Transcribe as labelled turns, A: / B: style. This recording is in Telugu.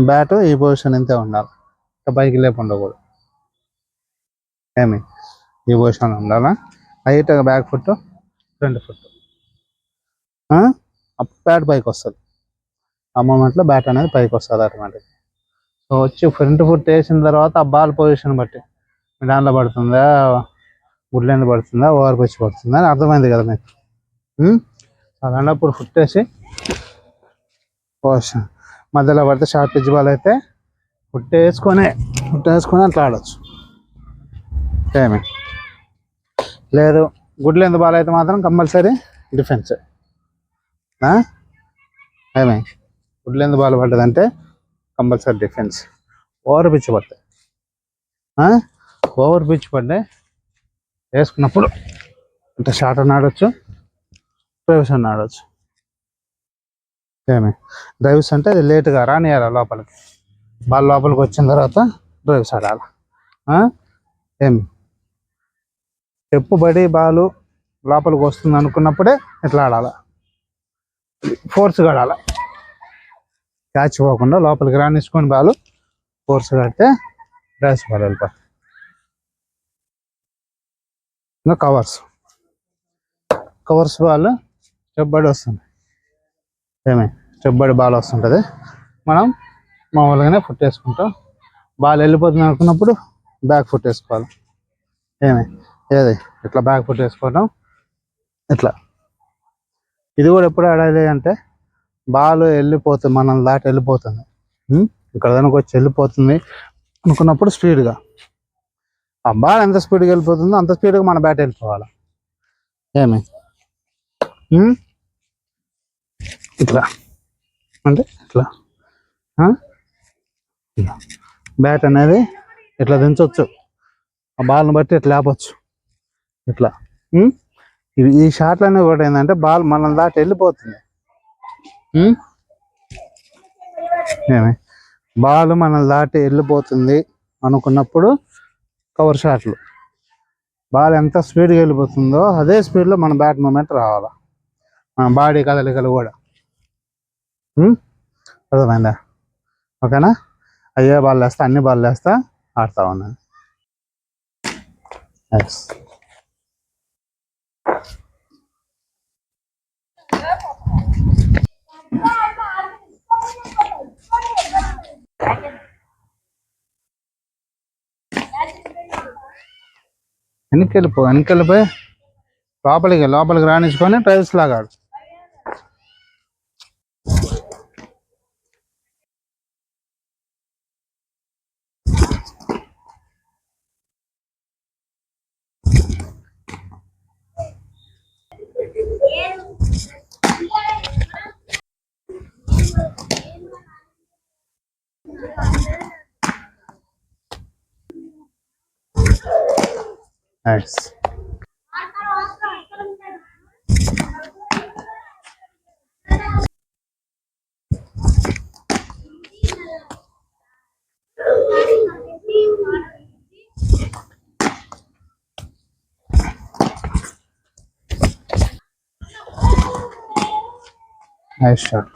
A: బ్యాట్ ఈ పొజిషన్ ఇంతే ఉండాలి. ఇంకా పైకి లేపు ఉండకూడదు. ఏమి? ఈ పొజిషన్ ఉండాలా? హైట్గా back foot front foot bat పైకి వస్తుంది. ఆ మూమెంట్లో బ్యాట్ అనేది పైకి వస్తుంది ఆటోమేటిక్ సో వచ్చి ఫ్రంట్ ఫుట్ వేసిన తర్వాత ఆ బాల్ పొజిషన్ బట్టి. మిడాన్లో పడుతుందా? గుడ్లెందు పడుతుందా? ఓవర్ పిచ్ పడుతుందా? అని అర్థమైంది కదా మీకు. అలాంటప్పుడు ఫుట్ వేసి పొజిషన్ మధ్యలో పడితే షార్ట్ పిచ్ బాల్ అయితే ఫుట్ వేసుకొని వేసుకొని అట్లా ఆడచ్చు. ఏమే? లేదు గుడ్లెందు బాల్ అయితే మాత్రం కంపల్సరీ డిఫెన్స్. ఏమి? గుడ్లెందు బాల్ పడ్డదంటే కంపల్సరీ డిఫెన్స్. ఓవర్ పిచ్ పడతాయి ఓవర్ పిచ్ పడ్డే వేసుకున్నప్పుడు అంటే షార్ట్ అని ఆడొచ్చు ప్రవేశం అని ఆడొచ్చు. ఏమి? డ్రైవ్స్ అంటే అది లేట్గా రానియాలి లోపలికి. బాల్ లోపలికి వచ్చిన తర్వాత డ్రైవ్స్ ఆడాలి. ఆ? ఏమి? చెప్పుబడి బాలు లోపలికి వస్తుంది అనుకున్నప్పుడే ఇట్లా ఆడాలి. ఫోర్స్గా ఆడాలి క్యాచ్ పోకుండా లోపలికి రానిచ్చుకొని బాలు ఫోర్స్ కడితే డ్రైవ్స్ బాల్ వెళ్ళిపోతుంది ఇంకా కవర్స్. కవర్స్ బాల్ చెబ్బడి వస్తుంది. ఏమే? చెబ్బడి బాల్ వస్తుంటుంది. మనం మామూలుగానే ఫుట్ వేసుకుంటాం. బాల్ వెళ్ళిపోతుంది అనుకున్నప్పుడు బ్యాక్ ఫుట్ వేసుకోవాలి. ఏమే? ఏది? ఇట్లా బ్యాక్ ఫుట్ వేసుకోవడం ఇట్లా. ఇది కూడా ఎప్పుడు ఆడాలి అంటే బాల్ వెళ్ళిపోతుంది మనం దాటి వెళ్ళిపోతుంది. ఉం? ఇక్కడ దానికి వచ్చి వెళ్ళిపోతుంది అనుకున్నప్పుడు స్పీడ్గా ఆ బాల్ ఎంత స్పీడ్గా వెళ్ళిపోతుందో అంత స్పీడ్గా మన బ్యాట్ వెళ్ళిపోవాలి. ఏమి? ఇట్లా. అంటే ఇట్లా. బ్యాట్ అనేది ఇట్లా దించవచ్చు ఆ బాల్ని బట్టి ఇట్లా లేపచ్చు. ఇట్లా. ఉం? ఇవి ఈ షాట్లన్నీ కూడా ఏంటంటే బాల్ మనం దాటి వెళ్ళిపోతుంది. ఏమి? బాల్ మనల్ని దాటి వెళ్ళిపోతుంది అనుకున్నప్పుడు కవర్ షాట్లు బాల్ ఎంత స్పీడ్గా వెళ్ళిపోతుందో అదే స్పీడ్లో మన బ్యాట్ మూమెంట్ రావాలి. మన బాడీ కదలికలు కూడా. Hmm? అర్థమైందా ఓకేనా? అయ్యే బాల్ వేస్తా అన్ని బాల్ వేస్తా ఆడతా ఉన్నాను ఎస్ వెనకెళ్ళిపోయి లోపలికి లోపలికి రాణించుకొని టైల్స్ లాగా ಹ್ಯಾಟ್ಸ್ Nice shot.